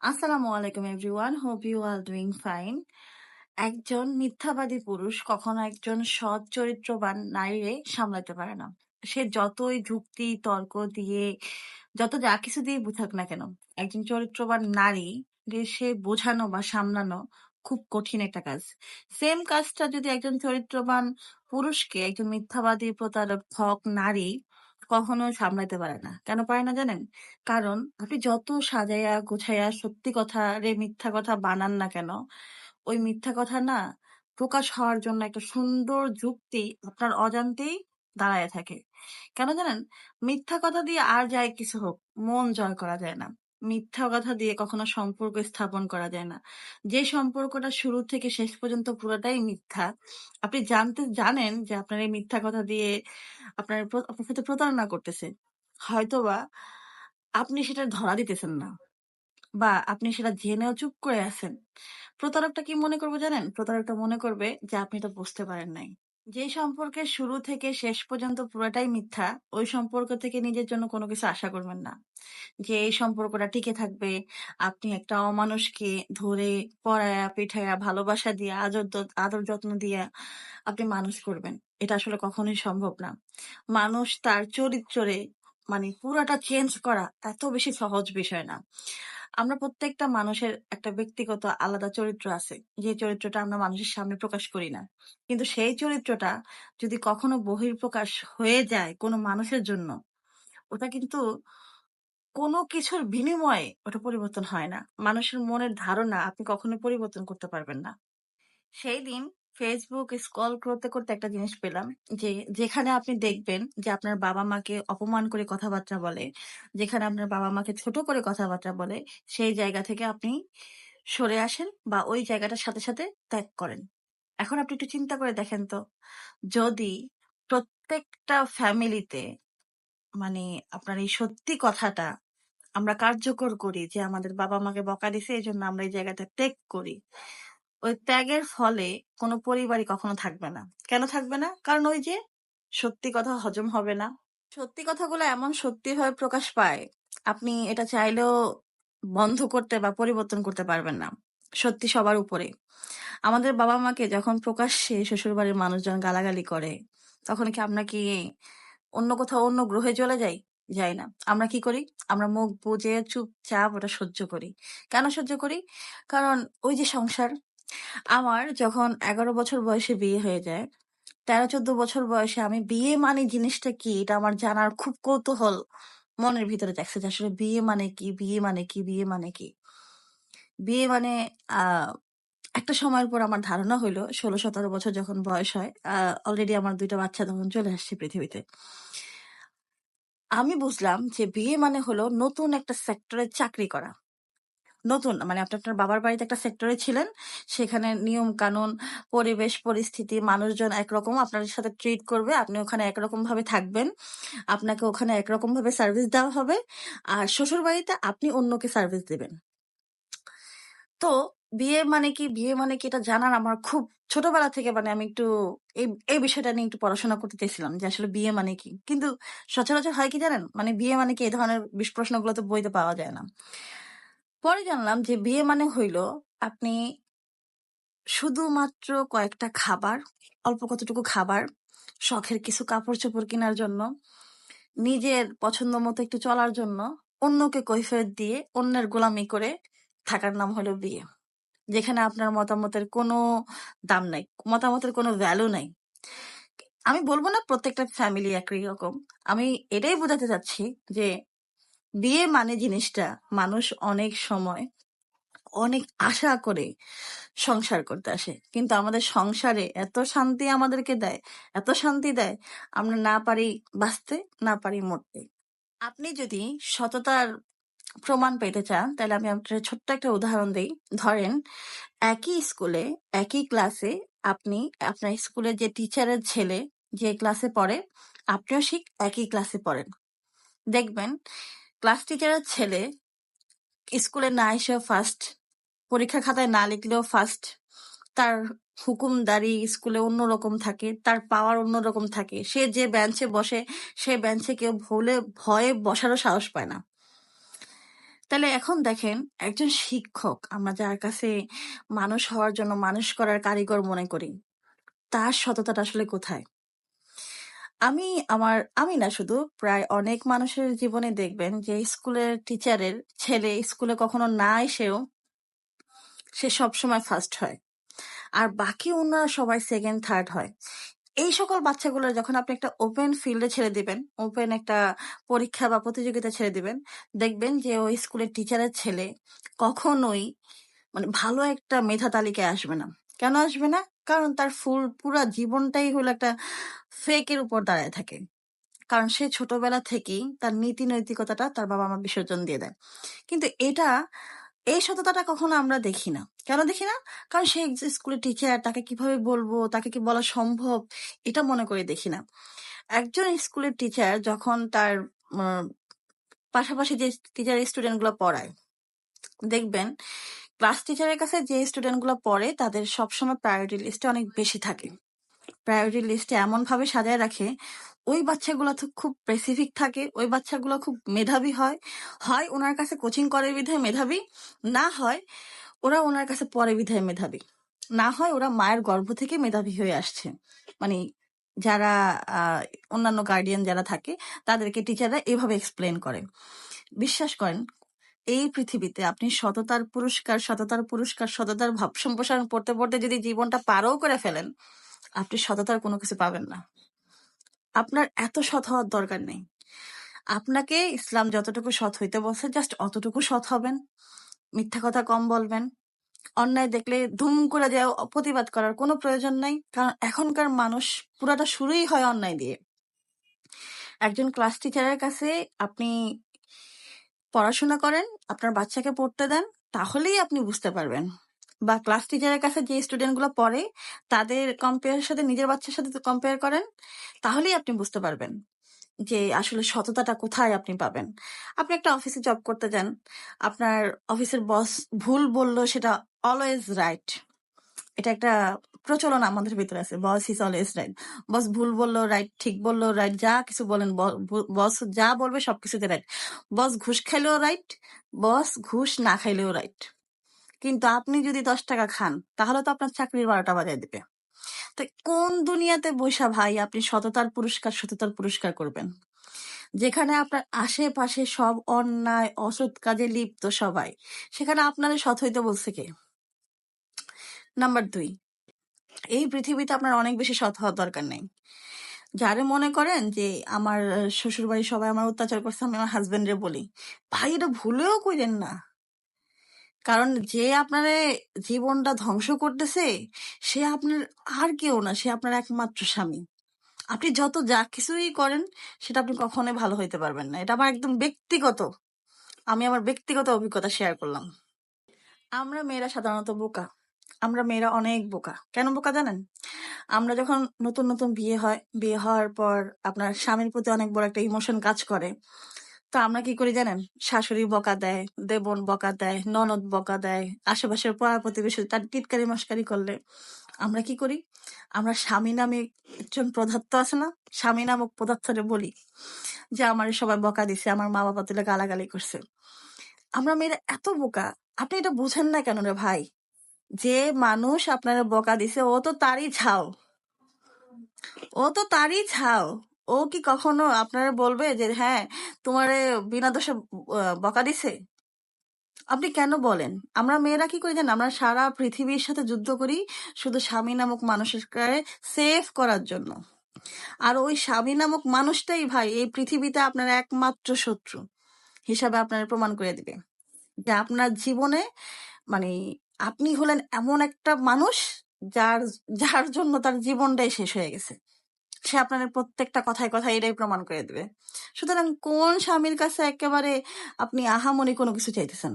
আসসালামু আলাইকুম everyone. Hope you are doing fine একজন মিথ্যাবাদী পুরুষ কখনো একজন সৎ চরিত্রবান নারীরে সামলাতে পারে না। সে যতই যুক্তি, তর্ক দিয়ে, যত যা কিছু দিয়ে বুঝাক না কেন, একজন চরিত্রবান নারী যে সে বোঝানো বা সামলানো খুব কঠিন একটা কাজ। সেম কাজটা যদি একজন চরিত্রবান পুরুষকে, একজন মিথ্যাবাদী, প্রতারক ঠক নারী কখনো সামলাইতে পারে না। কেন পারে না জানেন? কারণ আপনি যত সাজাইয়া গোছাইয়া সত্যি কথা রে মিথ্যা কথা বানান না কেন, ওই মিথ্যা কথা না প্রকাশ হওয়ার জন্য একটা সুন্দর যুক্তি আপনার অজান্তেই দাঁড়ায় থাকে। কেন জানেন? মিথ্যা কথা দিয়ে আর যায় কিছু হোক, মন জয় করা যায় না। মিথ্যা কথা দিয়ে কখনো সম্পর্ক স্থাপন করা যায় না। যে সম্পর্কটা শুরু থেকে শেষ পর্যন্ত পুরোটাই মিথ্যা। আপনি জানতে, জানেন যে আপনার এই মিথ্যা কথা দিয়ে আপনার আপনার সাথে প্রতারণা করতেছে। হয়তোবা আপনি সেটা ধরা দিতেছেন না বা আপনি সেটা জেনেও চুপ করে আছেন। প্রতারকটা কি মনে করবে জানেন? প্রতারকটা মনে করবে যে আপনি তো বুঝতে পারেন নাই। যে সম্পর্কের শুরু থেকে শেষ পর্যন্ত পুরোটাই মিথ্যা, ওই সম্পর্ক থেকে নিজের জন্য কোনো কিছু আশা করবেন না। যে এই সম্পর্কটা টিকে থাকবে, আপনি একটা অমানুষকে ধরে পড়ায়া, পিঠায়া, ভালোবাসা দিয়ে, আদর আদর যত্ন দিয়ে আপনি মানুষ করবেন। এটা আসলে কখনোই সম্ভব না। মানুষ তার চরিত্রে মানে পুরাটা চেঞ্জ করা এত বেশি সহজ বিষয় না। আমরা প্রত্যেকটা মানুষের একটা ব্যক্তিগত আলাদা চরিত্র আছে। যে চরিত্রটা আমরা মানুষের সামনে প্রকাশ করি না। কিন্তু সেই চরিত্রটা যদি কখনো বহির্প্রকাশ হয়ে যায় কোনো মানুষের জন্য, ওটা কিন্তু কোনো কিছুর বিনিময়ে ওটা পরিবর্তন হয় না। মানুষের মনের ধারণা আপনি কখনো পরিবর্তন করতে পারবেন না। সেই দিন ফেসবুক স্ক্রল করতে করতে একটা জিনিস পেলাম যে, যেখানে আপনি দেখবেন যে আপনার বাবা মাকে অপমান করে কথাবার্তা বলে, যেখানে আপনার বাবা মাকে ছোট করে কথাবার্তা বলে, সেই জায়গা থেকে আপনি সরে আসেন বা ওই জায়গাটার সাথে সাথে ত্যাগ করেন। এখন আপনি একটু চিন্তা করে দেখেন তো, যদি প্রত্যেকটা ফ্যামিলিতে মানে আপনার এই সত্যি কথাটা আমরা কার্যকর করি যে আমাদের বাবা মাকে বকা দিছে, এই জন্য আমরা এই জায়গাটা ত্যাগ করি ওই ত্যাগের ফলে কোনো পরিবারই কখনো থাকবে না। কেন থাকবে না? কারণ ওই যে সত্যি কথা হজম হবে না। সত্যি কথাগুলো এমন সত্যি ভাবে প্রকাশ পায়, আপনি এটা চাইলেও বন্ধ করতে বা পরিবর্তন করতে পারবেন না, সত্যি সবার উপরে। আমাদের বাবা মাকে যখন প্রকাশ্যে শ্বশুরবাড়ির মানুষজন গালাগালি করে, তখন কি আমরা কি অন্য কোথাও অন্য গ্রহে চলে যাই? যাই না। আমরা কি করি? আমরা মুখ বুজে চুপচাপ ওটা সহ্য করি। কেন সহ্য করি? কারণ ওই যে সংসার আমার যখন এগারো বছর বয়সে বিয়ে হয়ে যায়, তেরো, চোদ্দ বছর বয়সে আমি বিয়ে মানে জিনিসটা কি, এটা আমার জানার খুব কৌতূহল মনের ভিতরে দেখছে যে আসলে বিয়ে মানে কি, বিয়ে মানে কি, বিয়ে মানে কি। বিয়ে মানে একটা সময়ের পর আমার ধারণা হইল ষোলো, সতেরো বছর যখন বয়স হয় অলরেডি আমার দুইটা বাচ্চা তখন চলে আসছে পৃথিবীতে। আমি বুঝলাম যে বিয়ে মানে হলো নতুন একটা সেক্টরে চাকরি করা। নতুন মানে আপনি আপনার বাবার বাড়িতে একটা সেক্টরে ছিলেন, সেখানে নিয়ম কানুন পরিবেশ, পরিস্থিতি, মানুষজন একরকম আপনার সাথে ট্রিট করবে, আপনি ওখানে একরকম ভাবে থাকবেন, আপনাকে ওখানে একরকম ভাবে সার্ভিস দেওয়া হবে, আর শ্বশুর বাড়িতে আপনি অন্যকে সার্ভিস দেবেন। তো বিয়ে মানে কি? বিয়ে মানে কি? এটা জানার আমার খুব ছোটবেলা থেকে মানে আমি একটু এই এই বিষয়টা নিয়ে একটু পড়াশোনা করতে চাইছিলাম যে আসলে বিয়ে মানে কি? কিন্তু সচরাচর হয় কি জানেন? মানে বিয়ে মানে কি? এই ধরনের প্রশ্নগুলো তো বইতে পাওয়া যায় না। পরে জানলাম যে বিয়ে মানে হইল আপনি শুধুমাত্র কয়েকটা খাবার, অল্প কতটুকু খাবার, শখের কিছু কাপড় চোপড় কেনার জন্য, নিজের পছন্দ মতো একটু চলার জন্য, অন্যকে কৈফিয়ত দিয়ে অন্যের গোলামি করে থাকার নাম হলো বিয়ে। যেখানে আপনার মতামতের কোনো দাম নাই, মতামতের কোনো ভ্যালু নাই। আমি বলব না প্রত্যেকটা ফ্যামিলি একই রকম। আমি এটাই বোঝাতে চাচ্ছি যে বিয়ে মানে জিনিসটা মানুষ অনেক সময় অনেক আশা করে সংসার করতে আসে। কিন্তু আমাদের সংসারে এত শান্তি আমাদেরকে দেয়, এত শান্তি দেয়, আমরা না পারি বাঁচতে, না পারি মরতে। আপনি যদি সততার প্রমাণ পেতে চান, তাহলে আমি আপনার ছোট্ট একটা উদাহরণ দিই। ধরেন, একই স্কুলে একই ক্লাসে আপনি আপনার স্কুলের যে টিচারের ছেলে যে ক্লাসে পড়ে, আপনিও ঠিক একই ক্লাসে পড়েন। দেখবেন ক্লাস টিচারের ছেলে স্কুলে না এসেও ফার্স্ট পরীক্ষা খাতায় না লিখলেও ফার্স্ট তার হুকুমদারি স্কুলে অন্যরকম থাকে, তার পাওয়ার অন্যরকম থাকে। সে যে বেঞ্চে বসে, সে বেঞ্চে কেউ ভুলে, ভয়ে বসারও সাহস পায় না। তাহলে এখন দেখেন, একজন শিক্ষক, আমরা যার কাছে মানুষ হওয়ার জন্য, মানুষ করার কারিগর মনে করি, তার সততাটা আসলে কোথায়? আমি আমার, আমি না, শুধু প্রায় অনেক মানুষের জীবনে দেখবেন যে স্কুলের টিচারের ছেলে স্কুলে কখনো না এসেও সে সবসময় ফার্স্ট হয়। আর বাকি অন্যরা সবাই সেকেন্ড থার্ড হয়। এই সকল বাচ্চাগুলো যখন আপনি একটা ওপেন ফিল্ডে ছেড়ে দিবেন ওপেন একটা পরীক্ষা বা প্রতিযোগিতা ছেড়ে দিবেন, দেখবেন যে ওই স্কুলের টিচারের ছেলে কখনোই মানে ভালো একটা মেধা তালিকায় আসবে না। কেন আসবে না? কারণ তার ফুল, পুরা জীবনটাই হলো একটা ফেকের উপর দাঁড়ায় থাকে। কারণ সে ছোটবেলা থেকেই তার নীতি নৈতিকতাটা তার বাবা মা বিসর্জন দিয়ে দেয়। কিন্তু এটা, এই সততাটা কখনো আমরা দেখি না। কেন দেখি না? কারণ সে স্কুলের টিচার তাকে কীভাবে বলব, তাকে কি বলা সম্ভব, এটা মনে করে দেখি না। একজন স্কুলের টিচার যখন তার পাশাপাশি যে টিচার স্টুডেন্টগুলো পড়ায়, দেখবেন ক্লাস টিচারের কাছে যে স্টুডেন্টগুলো পড়ে, তাদের সবসময় প্রায়োরিটি লিস্টে অনেক বেশি থাকে। প্রায়োরিটি লিস্টে এমন ভাবে সাজায় রাখে, ওই বাচ্চাগুলো তো খুব স্পেসিফিক থাকে, ওই বাচ্চাগুলো খুব মেধাবী হয়। হয় ওনার কাছে কোচিং করে বিধায় মেধাবী, না হয় ওরা ওনার কাছে পরে বিধায় মেধাবী। না হয় ওরা মায়ের গর্ভ থেকে মেধাবী হয়ে আসছে। মানে যারা অন্যান্য গার্ডিয়ান যারা থাকে, তাদেরকে টিচাররা এভাবে এক্সপ্লেন করে। বিশ্বাস করেন এই পৃথিবীতে আপনি সততার পুরস্কার সততার পুরস্কার, সততার ভাব সম্প্রসারণ পড়তে পড়তে যদি জীবনটা পারও করে ফেলেন, আপনি সততার কোনো কিছু পাবেন না। আপনার এত সৎ হওয়ার দরকার নেই। আপনাকে ইসলাম যতটুকু সৎ হইতে বলছে, জাস্ট অতটুকু সৎ হবেন। মিথ্যা কথা কম বলবেন। অন্যায় দেখলে ধুম করে যায় প্রতিবাদ করার কোনো প্রয়োজন নাই, কারণ এখনকার মানুষ পুরাটা শুরুই হয় অন্যায় দিয়ে। একজন ক্লাস টিচারের কাছে আপনি পড়াশোনা করেন, আপনার বাচ্চাকে পড়তে দেন, তাহলেই আপনি বুঝতে পারবেন। বা ক্লাস টিচারের কাছে যে স্টুডেন্টগুলো পড়ে, তাদের কম্পেয়ার সাথে, নিজের বাচ্চার সাথে কম্পেয়ার করেন, তাহলেই আপনি বুঝতে পারবেন যে আসলে সততাটা কোথায় আপনি পাবেন। আপনি একটা অফিসে জব করতে যান, আপনার অফিসের বস ভুল বলল সেটা অলওয়েজ রাইট এটা একটা প্রচলন আমাদের ভিতরে আছে। Boss is always right boss ভুল বলল রাইট ঠিক বলল রাইট যা কিছু বলেন বস যা বলবে সবকিছুতে রাইট বস ঘুষ খাইলেও রাইট বস ঘুষ না খাইলেও রাইট কিন্তু আপনি যদি দশ টাকা খান, তাহলে তো আপনার চাকরির বারোটা বাজায় দেবে। তো কোন দুনিয়াতে বৈশা ভাই আপনি সততার পুরস্কার সততার পুরস্কার করবেন? যেখানে আপনার আশেপাশে সব অন্যায়, অসৎ কাজে লিপ্ত সবাই, সেখানে আপনাদের সৎ হইতে বলছে কে? নাম্বার দুই এই পৃথিবীতে আপনার অনেক বেশি সৎ হওয়ার দরকার নেই। যারে মনে করেন যে, আমার শ্বশুর বাড়ি সবাই আমার অত্যাচার করছে, আমি আমার হাজবেন্ডে বলি। ভাই, এটা ভুলেও কইলেন না। কারণ যে আপনার জীবনটা ধ্বংস করতেছে, সে আপনার আর কেউ না, সে আপনার একমাত্র স্বামী। আপনি যত যা কিছুই করেন, সেটা আপনি কখনোই ভালো হইতে পারবেন না। এটা আমার একদম ব্যক্তিগত, আমি আমার ব্যক্তিগত অভিজ্ঞতা শেয়ার করলাম। আমরা মেয়েরা সাধারণত বোকা। আমরা মেয়েরা অনেক বোকা। কেন বোকা জানেন? আমরা যখন নতুন নতুন বিয়ে হয়, বিয়ে হওয়ার পর আপনার স্বামীর প্রতি অনেক বড় একটা ইমোশন কাজ করে। তো আমরা কি করি জানেন? শাশুড়ি বকা দেয়, দেবন বকা দেয়, ননদ বকা দেয়, আশেপাশের পাড়া প্রতিবেশী তার টিটকারি মস্কারি করলে আমরা কি করি? আমরা স্বামী নামে একজন পদার্থ আছে না? স্বামী নামক পদার্থরে বলি যে, আমার সবাই বকা দিছে, আমার মা বাবা তুলে গালাগালি করছে। আমরা মেয়েরা এত বোকা, আপনি এটা বুঝেন না কেন রে ভাই? যে মানুষ আপনার বকা দিছে, ও তো তারই ছাও ও তো তারই ছাও ও কি কখনো আপনারা বলবে যে হ্যাঁ তোমার বিনা দোষে বকা দিছে আপনি কেন বলেন? আমরা মেয়েরা কি করি জানেন? আমরা সারা পৃথিবীর সাথে যুদ্ধ করি শুধু স্বামী নামক মানুষের সেভ করার জন্য। আর ওই স্বামী নামক মানুষটাই ভাই, এই পৃথিবীতে আপনার একমাত্র শত্রু হিসাবে আপনার প্রমাণ করে দিবে। যে আপনার জীবনে মানে আপনি হলেন এমন একটা মানুষ যার যার জন্য তার জীবনটাই শেষ হয়ে গেছে। সে আপনার প্রত্যেকটা কথায় কথায় এটাই প্রমাণ করে দেবে। সুতরাং কোন স্বামীর কাছে একেবারে আপনি আহামনি কোনো কিছু চাইতেছেন?